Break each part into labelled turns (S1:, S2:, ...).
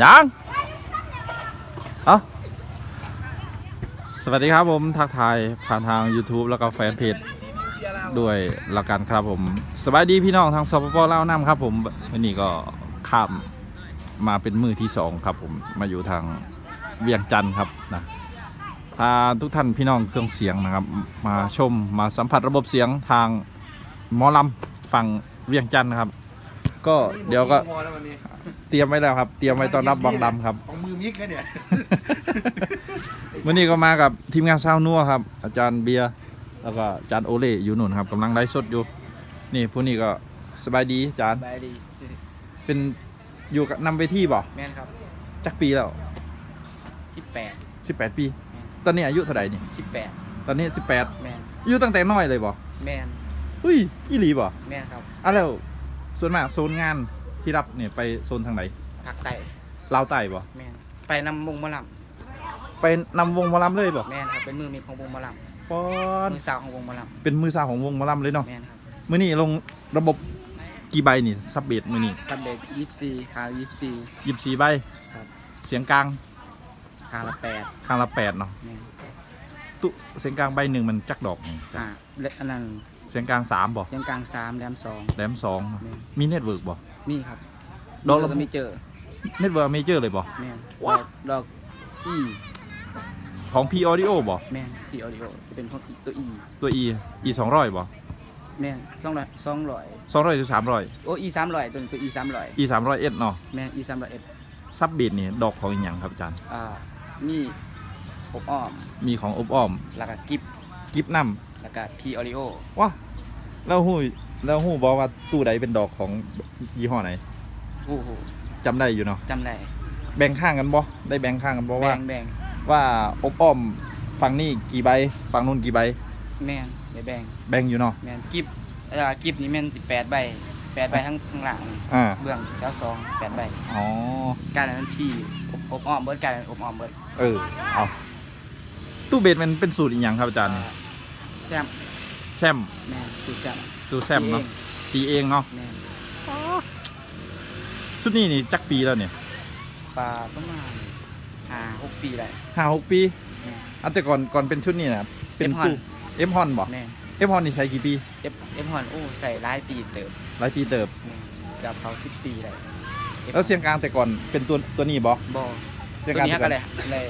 S1: ยังเอาสวัสดีครับผมทักทายผ่านทาง YouTube แล้วก็แฟนเพจด้วยละกันครับผม สวัสดีพี่น้องทางสปปลาวน้ำครับผมวันนี้ก็ข้ามมาเป็นมือที่สองครับผมมาอยู่ทางเวียงจันทร์ครับนะพาทุกท่านพี่น้องเครื่องเสียงนะครับ มาชมมาสัมผัสระบบเสียงทางหมอลำฝั่งเวียงจันทร์นะครับ ก็เดี๋ยวก็ เตรียมไว้แล้วครับ เตรียมไว้ต้อนรับวังดำครับ
S2: ของมือมิกนะเนี่ย
S1: วันนี้ก็มากับทีมงานซาวนัวครับ อาจารย์เบียร์แล้วก็อาจารย์โอเล่อยู่นู่นครับกำลังไลฟ์สดอยู่ นี่ผู้นี้ก็สบายดีอาจารย์
S2: บายดี
S1: เป็นอยู่กับนำไปที่บ่
S2: แม่นครับ
S1: จักปีแล้ว
S2: 18
S1: 18 ปี ตอนนี้อายุเท่าไหร่นี่
S2: 18
S1: ตอนนี้ 18
S2: แม่น
S1: อายุตั้งแต่น้อยเลยบ่
S2: แม่น
S1: เฮ้ยอีหลีบ่
S2: แม่นครับ
S1: อะแล้วส่วนมากโซนงาน ที่รับเนี่ยไปโซนทางไหน
S2: ภาคใต้
S1: ลาวใต้บ่
S2: แม่นไปนำวงหมะล
S1: ไปนำวงหมอลำเลยบ่ำ
S2: แม่นครับเป็นมือมีของวงหมะล
S1: ปอนำ
S2: มือสาวของวงหมะล
S1: เป็นมือสาวของวงหมอลำเลยเนาะำ
S2: แม่นครับ
S1: มื้อนี้ลงระบบกี่ใบนี่ซับเบสมื้อนี้
S2: ซับเบก24คา24
S1: ยิบสี่ใบ
S2: ครับ
S1: เสียงกลาง
S2: คาละ
S1: ข้างละแปดเนาะ
S2: 8แม่น
S1: ตุเสียงกลางใบหนึ่งมันจักดอกนี่จ้ะ
S2: อ่าและอันนั้น
S1: เสียงกลางสามบ่
S2: เสียงกลาง3แหลม
S1: แหลมสอง
S2: 2แม่น
S1: มีเน็ตเวิร์กบ่
S2: มีครับ
S1: ดอกละ
S2: ก็มีเจอ
S1: เน็ตเวิร์กเมเจอร์เลยบ่
S2: แม่นด
S1: ว้า
S2: อกดอกอี
S1: ของ P Audio บ่
S2: แม่นที่ออดิโอจะเป็นพวกอีตัวอี
S1: ตัว E E สองร้อยบ่
S2: แม่น200 200
S1: สองร้อยหรือสามร้อย
S2: โอ้อี300ตัวนี้ตัวอี300
S1: E สามร้อยเอ็ดเนาะ
S2: แม่นอี300เอ็ด
S1: ซับเบสนี่ดอกของอีหยังครับอาจารย์
S2: อ่านี่อบอ้อม
S1: มีของอบอ้อม
S2: แล้วก็กิฟ
S1: กิฟน้
S2: แล้วก็พีออริโอำ
S1: ว้าแล้วหู้ แล้วหู้บอกว่าตู้ใดเป็นดอกของยี่ห้อไหน
S2: โอ้โห
S1: จำได้อยู่เนาะ
S2: จำได้
S1: แบ่งข้างกันบ่ได้แบ่งข้างกันบ่
S2: แบ
S1: ว่า
S2: งแบง
S1: ว่าอบอ้อมฝั่งนี้กี่ใบฝั่งนู้นกี่ใบ
S2: แมนได้แบง
S1: แบ่งอยู่เนาะ
S2: แมนกิฟเอ่อกิฟนี่แมนสิบแปดใบแปดใบทั้งข้างหลัง
S1: อ่า
S2: เบื้องแล้วสองแปดใบ
S1: อ๋อ
S2: การนั้นพีอบอบอ้อมเบิร์ดการนั้นอบอ้อมเบิร์ด
S1: เออ เอาตู้เบสมันเป็นสูตรอีกอย่างครับอาจารย์
S2: แซม
S1: แซม
S2: แมนคือแซม
S1: สูตรแซมเนาะตีเองเนาะ
S2: แมน
S1: ชุดนี้นี่จักปีแล้วเนี่ย
S2: ปลาประมาณห้าหกปีได้
S1: ห้าหกปี
S2: แม่น
S1: อันแต่ก่อนก่อนเป็นชุดนี้นะเป็น
S2: F-Hon
S1: ตู้เอฟฮอนบอก
S2: แมน
S1: เอฟฮอนนี่ใช้กี่ปี
S2: เอฟเอฟฮอนโอ้ใส่หลายปีเติบ
S1: หลายปีเติบ
S2: แม่นกับเขาสิบปีได้
S1: แล้วเสียงกลางแต่ก่อนเป็นตัวตัวนี้บอก
S2: บอ
S1: เสียง
S2: ตัว
S1: กลาง
S2: นี้
S1: แต่ก่
S2: ก็
S1: อน
S2: เลยเลย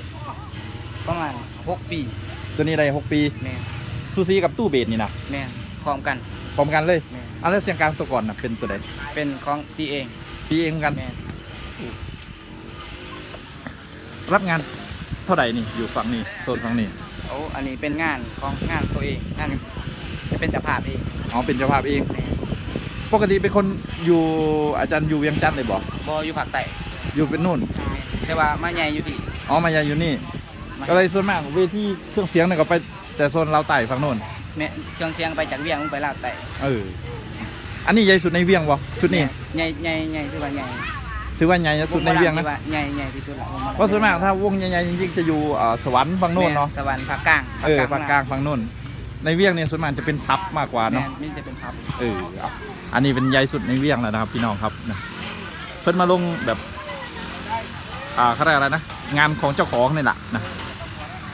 S2: ประมาณหกปี
S1: ตัวนี้ได้หกปี
S2: แม่น
S1: ซูซีกับตู้เบสนี่นะ
S2: แม่นพร้อมกัน
S1: พร้อมกันเลย
S2: แม่น
S1: อันแล้วเสียงกลางตัวก่อนนะเป็นตัวใด
S2: เป็นของตีเอง
S1: ปีเองเหมือนกัน
S2: แม่น
S1: รับงานเท่าไหร่นี่อยู่ฝั่งนี้โซนฝั่งนี้
S2: โอ้อันนี้เป็นงานของงานตัวเองงานจะเป็นเจ้าภาพเอง
S1: อ๋อเป็นเจ้าภาพเอง ปกติเป็นคนอยู่อาจารย์อยู่เวียงจันทน์เลยบอก
S2: บออยู่ภาคใต้
S1: อยู่เป็นนู่น
S2: แต่ว่ามาใหญ่อยู่ที่
S1: อ๋อมายาอยู่นี่ ก็เลยส่วนมากเวทีเครื่องเสียงเนี่ยก็ไปแต่โซนเราวใต้ฝั่งโน้น
S2: แม่เครื่องเสียงไปจากเวียงลงไปลาวใต้
S1: เออ อันนี้ใหญ่สุดในเวียงบ่ชุดนี้
S2: ใหญ่ใหญ่ใหญ่ที่ว่าใหญ่
S1: ถือว่าใหญ่สุดในเวียงนะ
S2: ที่ว่าใหญ่ใหญ่ที่สุดละวงหมอลำ
S1: เพราะส่วนมากถ้าวงใหญ่ๆจริงๆจะอยู่เอ่อสวรรค์ฝั่งโน้นเนาะ
S2: แม่สวรรค์ภาคกลาง
S1: เออฝั่งกลางฝั่งโน้นในเวียงเนี่ยส่วนมากจะเป็นพับมากกว่า
S2: แม่
S1: เนาะ
S2: นี่จะเป็นพับ
S1: เออเอาอันนี้เป็นใหญ่สุดในเวียงแล้วนะครับพี่น้องครับนะเพิ่นมาลงแบบอ่าเขาเรียกอะไรนะงานของเจ้าของนี่แหละนะ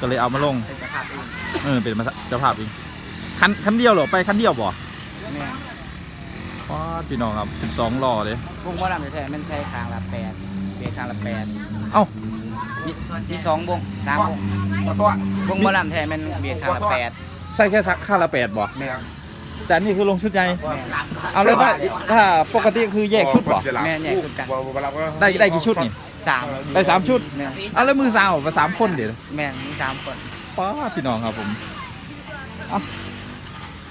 S1: ก็เลยเอามาลง
S2: เป็นเจ้าภาพเอง
S1: เออเป็นมาเจ้าภาพเอง คันคันเดียวเหรอไปคันเดียวบ่
S2: แม่
S1: ว้าพี่น้องครับ 12ล้อเลย
S2: วงหมอลำแท้ๆมันใช้ทางละแปดเบียร์ทางละแปด
S1: เอ้า
S2: มีมีสองวงสามวงวงหมอลำแท้มันเบียร์ทางละแปด
S1: ใส่แค่สักค่าละแปดบ่
S2: แม่
S1: แต่อันนี่คือลงชุดใหญ่
S2: แม่
S1: เอาแล้วถ้าถ้าปกติคือแยกชุดบ่
S2: แม่ใหญ่ขึ้นกัน
S1: ได้ได้กี่ชุดนี่
S2: สาม
S1: ได้สามชุด
S2: แม่
S1: เอาแล้วมือสาวมาสามคนเดี๋ยว
S2: แม่มีสามคน
S1: ป้าพี่น้องครับผมเอา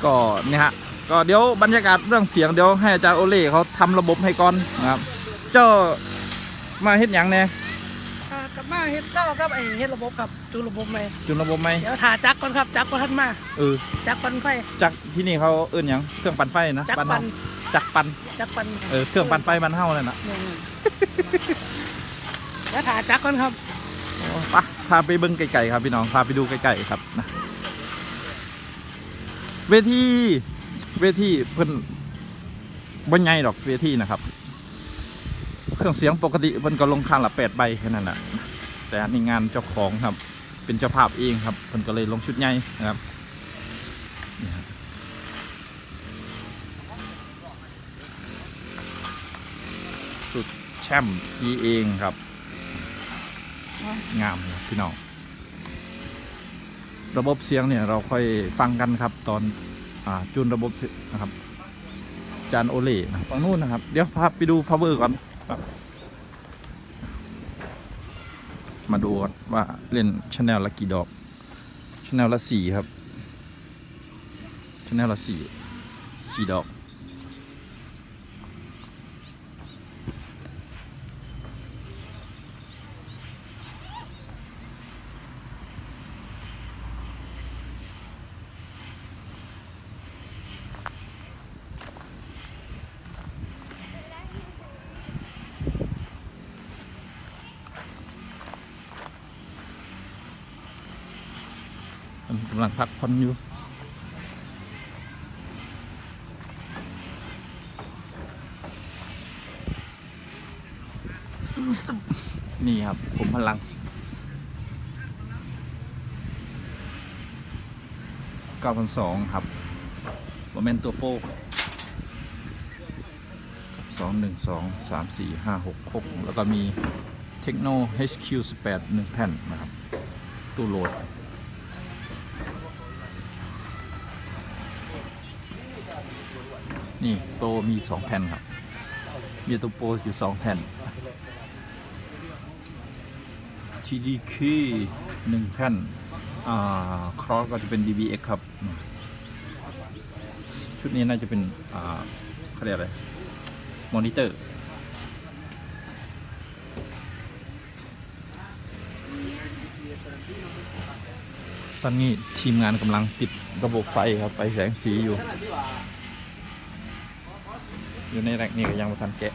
S1: ก็เนี่ยฮะก็เดี๋ยวบรรยากาศเรื่องเสียงเดี๋ยวให้อาจารย์โอเล่เขาทำระบบให้ก่อนนะครับ เจ้ามาเฮ็ดหยังเนี่ย
S3: อ่ากลับมาเฮ็ดเศร้าครับไอ้เฮ็ดระบบครับจูนระบบใหม่
S1: จุนระบบไหม
S3: เดี๋ยวถ่าจักรก่อนครับจักรก่อนทันมา
S1: เออ
S3: จักรปั่นไฟ
S1: จักรที่นี่เขาเอื้นหยังเครื่องปั่นไฟนะ
S3: จักร
S1: บ้าน
S3: ปั่
S1: เฮานจักรปั่น
S3: จักรปั่น
S1: เออเครื่องปั่นไฟบ้านเฮาเลยนะ
S3: เนี่ยเดี๋ยวถ่าจักรก่อนครับ
S1: ไปะพาไปเบิ้งไก่ๆครับพี่น้องพาไปดูไก่ๆครับนะ เวทีเวทีเพิ่นบนใหญ่ดอกเวทีนะครับ เครื่องเสียงปกติมันก็ลงข้างละแปดใบแค่นั้นแหละแต่อันนี้งานเจ้าของครับ เป็นเจ้าภาพเองครับมันก็เลยลงชุดใหญ่นะครับสุดแช่มพีเองครับ งามพี่น้อง ระบบเสียงเนี่ยเราค่อยฟังกันครับตอนอจุนระบบนะครับ จานโอเล่นะฝั่งนู้นนะครับ เดี๋ยวพาไปดูพาวเวอร์ก่อนมาดูว่าเล่นชแนลละกี่ดอกชแนลละสี่ครับชแนลละสี่สี่ดอก มันกำลังพักผ่อนอยู่นี่ครับผมพลัง9,200ครับโมเมนตัวโป้สองหนึ่งสองสามสี่ห้าหกหกแล้วก็มีเทคโน HQ18 หนึ่งแผ่นนะครับ ตู้โหลด นี่โตมีสองแผ่นครับ มีตัวโปรอยู่สองแผ่น TDK หนึ่งแผ่น อ่า ครอสก็จะเป็น DBX ครับ ชุดนี้น่าจะเป็น อ่าเขาเรียกอะไร มอนิเตอร์ ตอนนี้ทีมงานกำลังติดระบบไฟครับไฟแสงสีอยู่ อยู่ในแรกนี่ก็ยังไม่ทันแกะ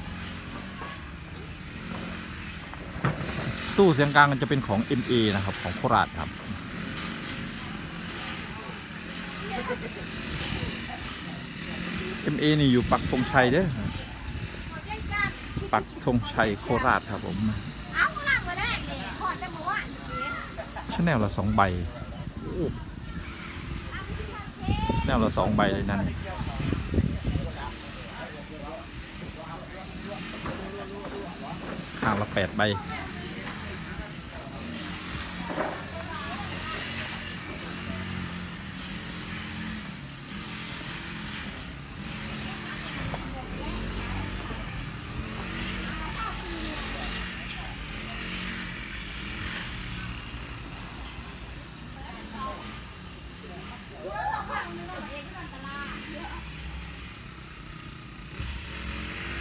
S1: ตู้เสียงกลางมันจะเป็นของ MA นะครับ ของโคราชครับ MA นี่อยู่ปักธงชัยเด้อปักธงชัยโคราชครับผม
S4: เอาหลังมาแรกเนี่ยขอจะมาว่า
S1: ชแนลละสองใบแนวละสองใบเลยนั่นย ข้างละแปดใบ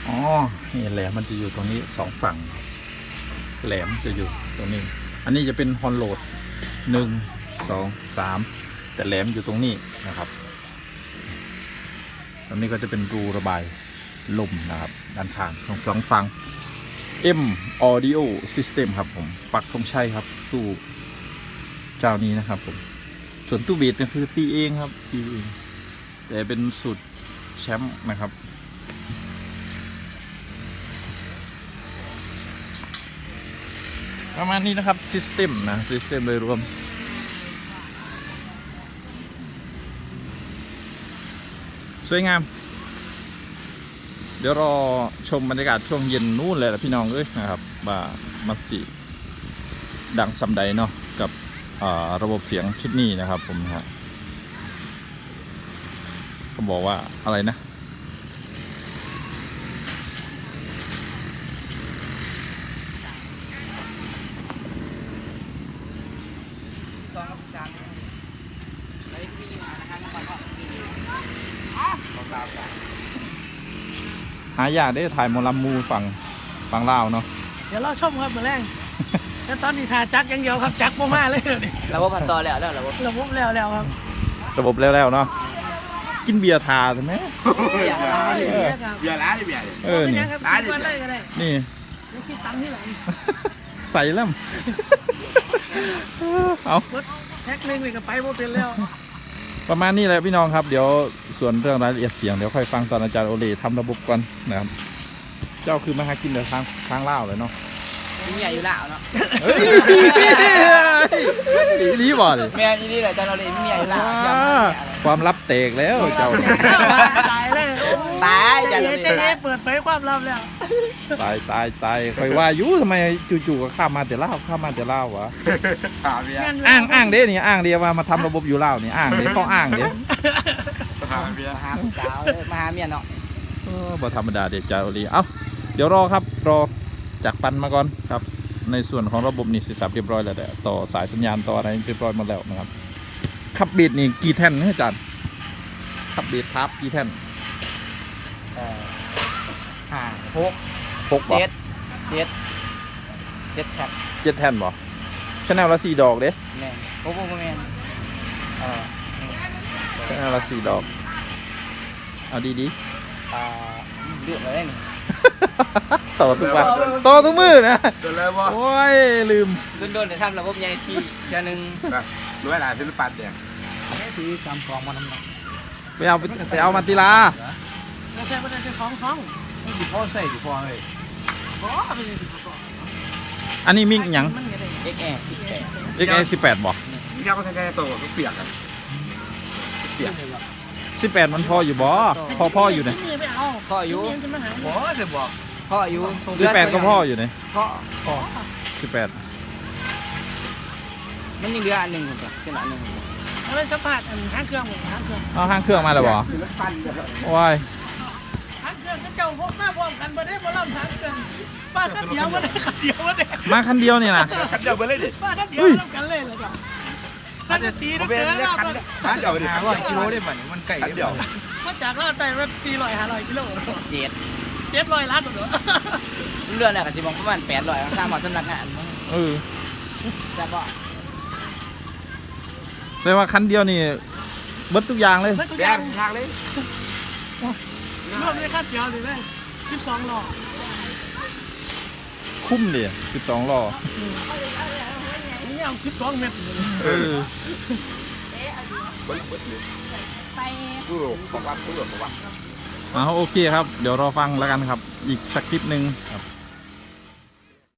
S1: อ๋อ นี่แหลมมันจะอยู่ตรงนี้สองฝั่ง แหลมจะอยู่ตรงนี้ อันนี้จะเป็นฮอนโหลดหนึ่งสองสามแต่แหลมอยู่ตรงนี้นะครับ ตรงนี้ก็จะเป็นรูระบายลมนะครับด้านข้างของสองฝั่ง M Audio System ครับผมปักธงชัยครับตู้เจ้านี้นะครับผมส่วนตู้เบสเนี่ยคือตีเองครับตีเองแต่เป็นสูตรแชมป์นะครับ ประมาณนี้นะครับซิสเต็มนะซิสเต็มโดยรวมสวยงาม เดี๋ยวรอชมบรรยากาศช่วงเย็นนู่นเลยละพี่น้องเอ้ยนะครับว่ามัสิดังสำใดเนาะกับระบบเสียงชุดนี้นะครับผมนะฮะเขาบอกว่าอะไรนะ
S2: สองกับสามไอ้ที่มีมานะครับก่อนก็
S1: หายากได้ถ่ายหมอลำมูฝั่งฝั่งลาวเนาะ
S3: เดี๋ยวเราชมครับเมื่อแรกแต่ตอนนี้ทาจักอย่างเดียวครับจักบ่มาเลยเดี๋ยวนี้
S2: ระบบพันต่อแล้วแล้วระบบ
S3: ระบบแล้วแล้วครับ
S1: ระบบแล้วๆเนาะกินเบียร์ทาใช่ไหม
S2: อย่างไร
S3: เดี๋ยวครับ
S5: เบียร์ร้านนี่เบียร์
S1: เออ
S3: เป็น
S1: นี่
S3: ยังครับกินวันเลยก็ได้
S1: นี่
S3: เดี๋ยวคิดตังค์ที่ไหน
S1: ใส่แล้วเอา
S3: รถแท็กหนึงนี่ก็ไปบ่เป็นแล้ว
S1: ประมาณนี้แหละพี่น้องครับ เดี๋ยวส่วนเรื่องรายละเอียดเสียงเดี๋ยวค่อยฟังตอนอาจารย์โอเลทำระบบก่อนนะครับ เจ้าคือมาหากินแต่ทางทางล่าวเลยเนาะ
S2: มีเมียอยู่แล้วเนาะ
S1: เฮ้ยอีหลีบ่ดิ
S2: แม่ยี่นี่แหละเจ้าเราเลยมีเมียอยู่แล้ว
S1: อ่าความลับเตกแล้วเจ้า เนี่ย
S3: ตายเลย
S2: ตาย
S3: เจ๊
S2: เจ้าเรา
S3: เจ๊
S2: เปิ
S3: ดเผยความลับแล้ว
S1: ตายตายตายคอยว่าอยู่ทำไมจู่ๆก็ข้ามมาแต่ล่าข้ามมาแต่ล่าวะ
S2: ถามเมีย
S1: อ้างอ้างเด้นี่อ้างเดียว่ามาทำระบบอยู่เล่านี่อ้างเด้เขาอ้างเด้
S2: ถามเมียหาสาวเลยมาหาเมียเนาะ
S1: เออบ่ธรรมดาเด็ดจ้าโอลีเอ้าเดี๋ยวรอครับรอจากปันมาก่อนครับ ในส่วนของระบบนี่เสร็จสับเรียบร้อยแล้วแต่ต่อสายสัญญาณต่ออะไรเรียบร้อยหมดแล้วนะครับขับเบีดนี่กี่แท่นนะอาจารย์ขับเบีดทับกี่แท่น
S2: ห้าหก
S1: หกบ่
S2: เจ็ดเจ็ดเจ็ดครับ
S1: เจ็ดแท่นบ่ชแนลละสี่ดอกเด้
S2: แม่นโอ้โหแม่นเอ่อ
S1: ชแนลละสี่ดอก เอาดีดี
S2: อ่าเลือกอะไรนี่
S1: ๆ ต่อทุกวันต่อทุกมือนะ
S5: เดินเลยว่า
S1: โอ้ย ลืม
S2: โดนๆแต่ทำระบบใหญ่ที่เดือนหนึ่ง
S5: รู้อะไรศิลปะแดง
S2: ที่จำกองมัน
S1: ไปเอาไปไปเอามาติลา
S3: เราใช้ประเด็นของท้อง
S5: สิพ่อใส่สิพ่อเลย
S3: บ่ไปเลย
S1: อันนี้มิกหยัง
S3: มันไงได้
S2: เอ็กแอร์ที่แปด
S1: XA สิบแปดบ่
S5: พี่เจ้าก็ใช้แค่ตัวก็เปียกกัน
S1: สิบแปดมันพออยู่บ่พอพ่ออยู่เนี่ย
S3: มีไม่เอา
S2: พ่ออายุ
S3: มีจะมาหา
S5: โอ้จะบอก
S2: พ่ออายุ
S1: สิบแปดก็พ่ออยู่เนี่ย
S2: พ่อ
S1: สิบแปด
S2: มันยังเหลืออันหนึ่งคนเดียวเส้นอันหนึ่ง
S3: เอาไปสัมผัสอันหางเครื่องหมดหางเครื่อง
S1: เอาห้างเครื่องมาแล้วบ่
S5: ศิลปะเดียว
S1: โอ้ย
S3: หางเค รื่องก็เจ้าพวกมาพร้อมกันบ่ได้บ่ล่ำหางเครื่องป้าคันเดียวบ่ได้คันเดียวบ่ได้
S1: มาคันเดียวนี่นะ
S5: ขันเดียวไปเลยดิ
S3: ป้าคันเดียวล่ำกันเลยเหรอจ๊ะถ้าจะตีนะเกินแล้ว
S5: ขันเดียวดิร้อยกิโลได้มันมันไก่เดียว
S3: มาจากลาดไปว่า400 500กิโล
S2: เจ็ด
S3: 700ล้านตัวเด้อ
S2: เรือเนี่ยก็จะมองประมาณแปดร้อยสร้างหมอสำนักงาน
S1: เออ
S2: จะบอก
S1: แปลว่าคันเดียวนี่เบิดทุกอย่างเลย
S3: มันทุก
S5: แด
S3: อย่าง
S5: งทางเลย
S3: รวมในคันเดียวเลยแม่12ล้อ
S1: คุ้มดิสิบสองล้อ
S3: นี่เอา12เมตรเลย
S1: เออ
S4: ไป
S5: ผู้ของวัดผู้หลวงของวัด
S1: เอาโอเคครับ เดี๋ยวรอฟังแล้วกันครับ อีกสักคลิปหนึ่งครับ